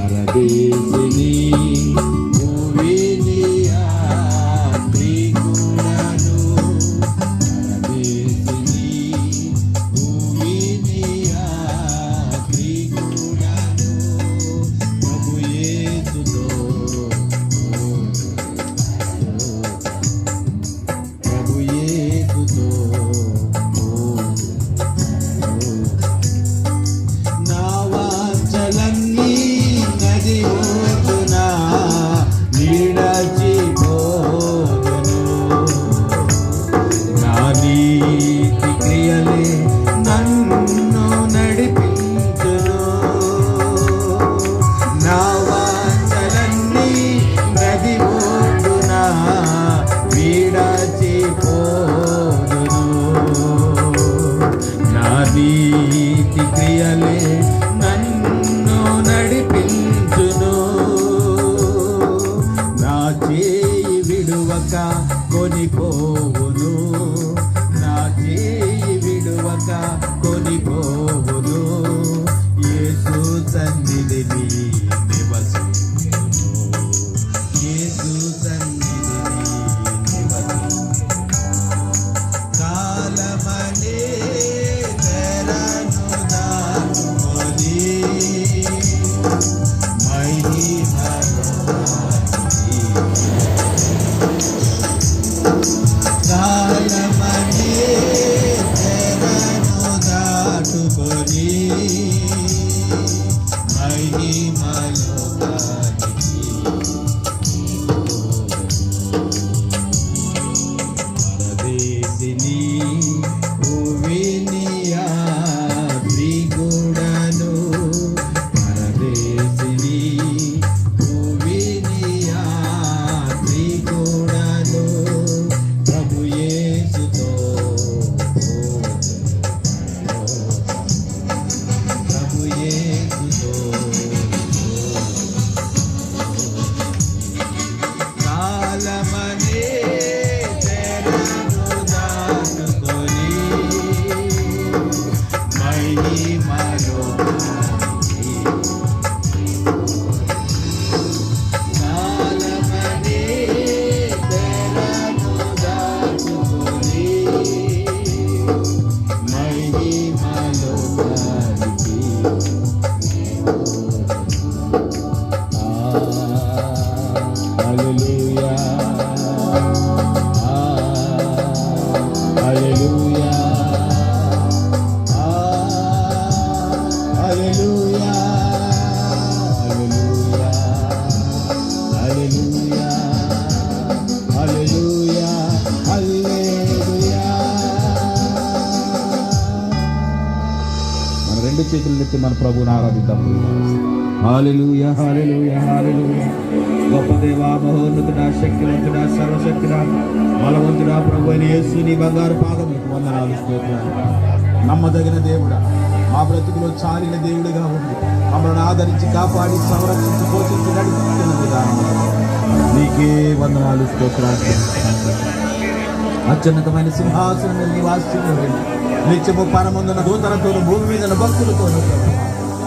பரதேசினி. You. ప్రభువుని ఆరాధిద్దాం hallelujah. Hallelujah hallelujah. గొప్ప దేవా మహోన్నతుడా శక్తివంతుడా సర్వశక్తుడా బలవంతుడా ప్రభు అయిన యేసు నీ బంగారు పాదములకు వందనాలు స్తోత్రాలు. నమ్మదగిన దేవుడా మా బ్రతుకులో చాలిన దేవుడిగా ఉంది మమ్మల్ని ఆదరించి కాపాడి సంరక్షించి పోషించి నడిపిస్తున్న విధానం. నీకే వందనాలు స్తోత్రాలు. అత్యున్నతమైన సింహాసనం నివాసించిన నిత్యము పరమందున దూతలతోను భూమి మీద భక్తులతోను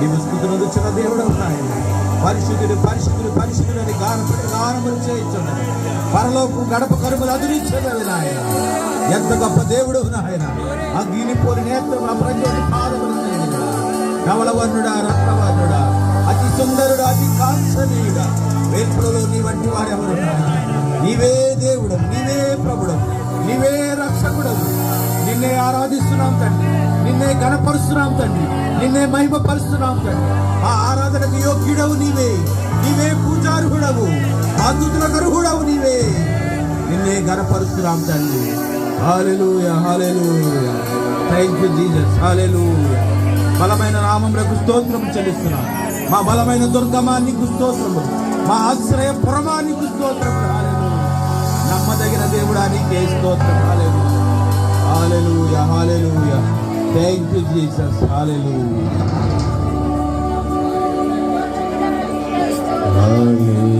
నీవు స్థుతులు వచ్చిన దేవుడు ఆయన పరిశుద్ధుడు పరిశుద్ధుడు పరిశుద్ధుడు అని గానపడి గానములు చేయించండి. పరలోకం గడప కరుములు అదురించేది నాయన. ఎంత గొప్ప దేవుడు నాయన. అగ్ని పోలి నేత్రముల ప్రజలు పాదములు నవలవర్ణుడా రత్నవర్ణుడా అతి సుందరుడు అతి కాంక్షణీయుడా వేర్పులలో నీ వంటి వారెవరు నీవే దేవుడు నీవే ప్రభుడు. పెట్టకూడదు. నిన్నే ఆరాధిస్తున్నాం తండ్రి. నిన్నే గణపరుస్తున్నాం తండ్రి. నిన్నే మహిమపరుస్తున్నాం తండ్రి. ఆ ఆరాధనకు యోగ్యుడవు నీవే. నీవే పూజార్హుడవు. అద్భుతుల గరుహుడవు నీవే. నిన్నే గణపరుస్తున్నాం తండ్రి. Hallelujah hallelujah thank you Jesus hallelujah బలమైన నామములకు స్తోత్రం చెల్లిస్తున్నాం. మా బలమైన దుర్గమా నీకు స్తోత్రము. మా ఆశ్రయ పురమా నీకు స్తోత్రం నమ్మదగిన దేవుడా నీకే స్తోత్రం. Hallelujah hallelujah hallelujah thank you Jesus hallelujah hallelujah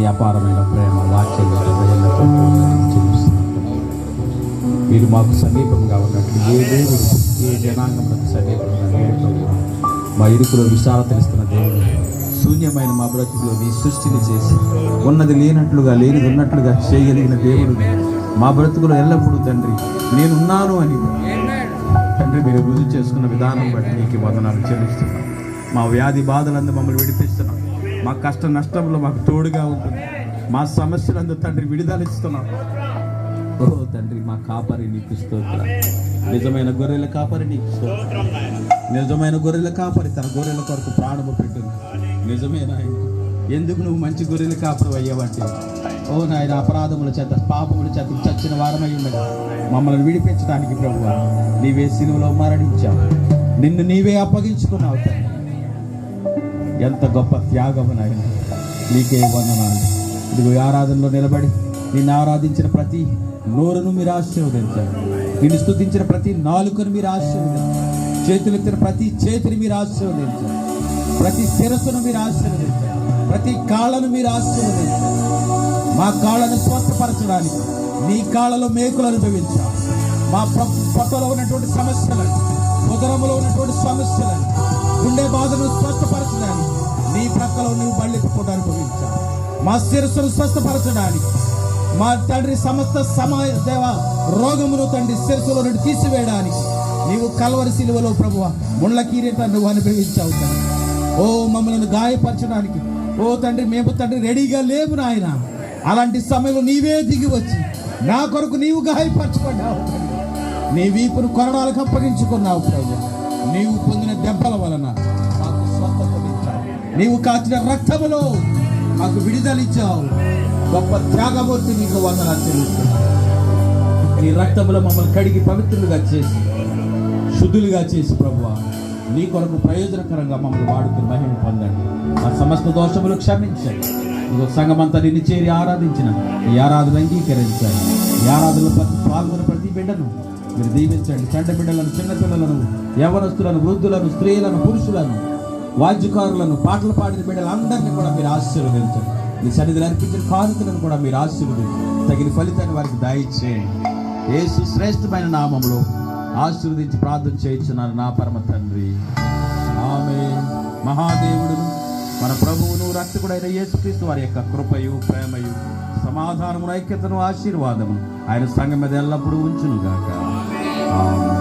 మీ అపారమైన ప్రేమ వాక్యం మీరు మాకు సమీపంగా ఉన్నట్లు ఏ దేవుడు ఏ జనాంగములకు సమీపంగా లేడు మా ఇరుకులో విశాలతనిస్తున్న దేవుడు శూన్యమైన మా బ్రతుకులో మీ సృష్టిని చేసి ఉన్నది లేనట్లుగా లేనిది ఉన్నట్లుగా చేయగలిగిన దేవుడు మా బ్రతుకులో ఎల్లప్పుడూ తండ్రి. నేనున్నాను అని తండ్రి మీరు రుజువు చేసుకున్న విధానం బట్టి నీకు వందనాలు చెల్లిస్తున్నాం. మా వ్యాధి బాధలందు మమ్మల్ని విడిపిస్తున్నాం. మా కష్ట నష్టంలో మాకు తోడుగా ఉంటుంది మా సమస్యలందు తండ్రి విడుదల ఇస్తున్నాం. ఓ తండ్రి మా కాపరి నీకు స్తోత్ర. నిజమైన గొర్రెల కాపరి నీకు స్తోత్ర. నిజమైన గొర్రెల కాపరి తన గొర్రెల కొరకు ప్రాణము పెట్టింది నిజమేనా ఎందుకు నువ్వు మంచి గొర్రెల కాపరి అయ్యావంటే ఓ నాయన అపరాధముల చేత పాపముల చేత చచ్చిన వారమై ఉండగా మమ్మల్ని విడిపించడానికి ప్రభు నీవే సిలువలో మరణించావు. నిన్ను నీవే అప్పగించుకున్నావు తండ్రి. ఎంత గొప్ప త్యాగము నాయన. నీకే వందనాలు. ఇదిగో ఆరాధనలో నిలబడి నిన్ను ఆరాధించిన ప్రతి నోరును మీరు ఆశీర్వదించారు నిన్ను స్థుతించిన ప్రతి నాలుకను మీరు ఆశీర్వదించారు చేతులెత్తిన ప్రతి చేతిని మీరు ఆశీర్వదించారు ప్రతి శిరస్సును మీరు ఆశీర్వదించారు ప్రతి కాళ్ళను మీరు ఆశీర్వదించారు మా కాళ్ళను స్వస్థపరచడానికి నీ కాళ్ళలో మేకులు అనుభవించాం మా పొట్టలో ఉన్నటువంటి సమస్యలను ఉదరములో ఉన్నటువంటి సమస్యలను గుండె బాధను స్వస్థపరచడానికి నీ ప్రక్కలో నువ్వు బళ్ళెత్తుకుంటూ అనుభవించావు మా శిరస్సును స్వస్థపరచడానికి మా తండ్రి సమస్త సమయ దేవ రోగమును తండ్రి శిరస్సులో నుండి తీసివేయడానికి నీవు కలవరి సిలువలో ప్రభువ ముళ్ళ కిరీటం నువ్వు అనుభవించావు తండ్రి. ఓ మమ్మల్ని గాయపరచడానికి ఓ తండ్రి మేము తండ్రి రెడీగా లేవు నాయన. అలాంటి సమయంలో నీవే దిగి వచ్చి నా కొరకు నీవు గాయపరచబడ్డావు నీ వీపును కొరడాలకు అప్పగించుకున్నావు ప్రభు నీవు పొందిన దెబ్బల వలన మాకు స్వస్థతనిచ్చావు. నీవు కాచిన రక్తములో మాకు విడుదలిచ్చావు. గొప్ప త్యాగమూర్తి నీకు వందన చెల్లిస్తున్నాను. నీ రక్తములో మమ్మల్ని కడిగి పవిత్రులుగా చేసి శుద్ధులుగా చేసి ప్రభు నీ కొరకు ప్రయోజనకరంగా మమ్మల్ని వాడుకుని మహిమ పొందండి. మా సమస్త దోషములు క్షమించండి. ఇదో సంఘమంతా నిన్ను చేరి ఆరాధించిన ఈ ఆరాధన అంగీకరించాలి. ఈ ఆరాధనలో ప్రతి పాల్గొన్న ప్రతి బిడ్డను మీరు దీవించండి. చెడ్డ బిడ్డలను చిన్నపిల్లలను యవనస్తులను వృద్ధులను స్త్రీలను పురుషులను వాద్యకారులను పాటలు పాడిన బిడ్డలందరినీ కూడా మీరు ఆశీర్వదించండి. మీ సన్నిధిని అర్పించిన కానుకలను కూడా మీరు ఆశీర్వదించండి. తగిన ఫలితాన్ని వారికి దయచేయండి. యేసు శ్రేష్టమైన నామంలో ఆశీర్వదించి ప్రార్థన చేయించున్నారు నా పరమ తండ్రి. ఆమె మహాదేవుడు మన ప్రభువును రక్షకుడైన యేసుక్రీస్తు వారి యొక్క కృపయు ప్రేమయు సమాధానము ఐక్యతను ఆశీర్వాదము ఆయన సంఘం మీద ఎల్లప్పుడూ ఉంచునుగాక. Oh.